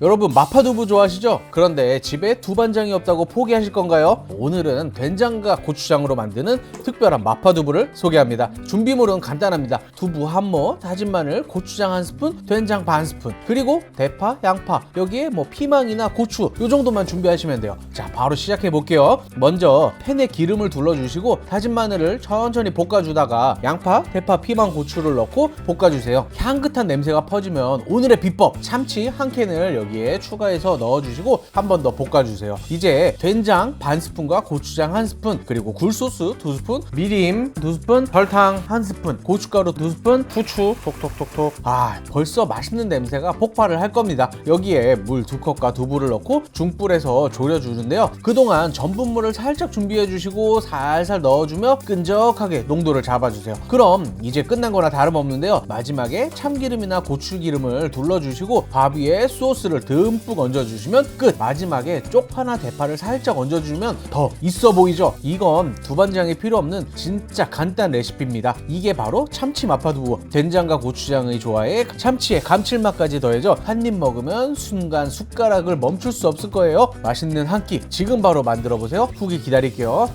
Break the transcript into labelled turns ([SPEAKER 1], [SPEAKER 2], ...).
[SPEAKER 1] 여러분 마파두부 좋아하시죠? 그런데 집에 두반장이 없다고 포기하실 건가요? 오늘은 된장과 고추장으로 만드는 특별한 마파두부를 소개합니다. 준비물은 간단합니다. 두부 한 모, 다진 마늘, 고추장 한 스푼, 된장 반 스푼, 그리고 대파, 양파, 여기에 뭐 피망이나 고추 요 정도만 준비하시면 돼요. 자, 바로 시작해 볼게요. 먼저 팬에 기름을 둘러주시고 다진 마늘을 천천히 볶아주다가 양파, 대파, 피망, 고추를 넣고 볶아주세요. 향긋한 냄새가 퍼지면 오늘의 비법 참치 한 캔을 여기 에 추가해서 넣어주시고 한 번 더 볶아주세요. 이제 된장 반 스푼과 고추장 한 스푼 그리고 굴소스 두 스푼, 미림 두 스푼, 설탕 한 스푼, 고춧가루 두 스푼, 후추 톡톡톡톡. 아 벌써 맛있는 냄새가 폭발을 할 겁니다. 여기에 물 두 컵과 두부를 넣고 중불에서 졸여주는데요. 그동안 전분물을 살짝 준비해 주시고 살살 넣어주며 끈적하게 농도를 잡아주세요. 그럼 이제 끝난 거나 다름없는데요. 마지막에 참기름이나 고추기름을 둘러주시고 밥 위에 소스 를 듬뿍 얹어주시면 끝. 마지막에 쪽파나 대파를 살짝 얹어주면 더 있어 보이죠? 이건 두반장이 필요 없는 진짜 간단 레시피입니다. 이게 바로 참치 마파두부. 된장과 고추장의 조화에 참치의 감칠맛까지 더해져 한 입 먹으면 순간 숟가락을 멈출 수 없을 거예요. 맛있는 한 끼 지금 바로 만들어 보세요. 후기 기다릴게요.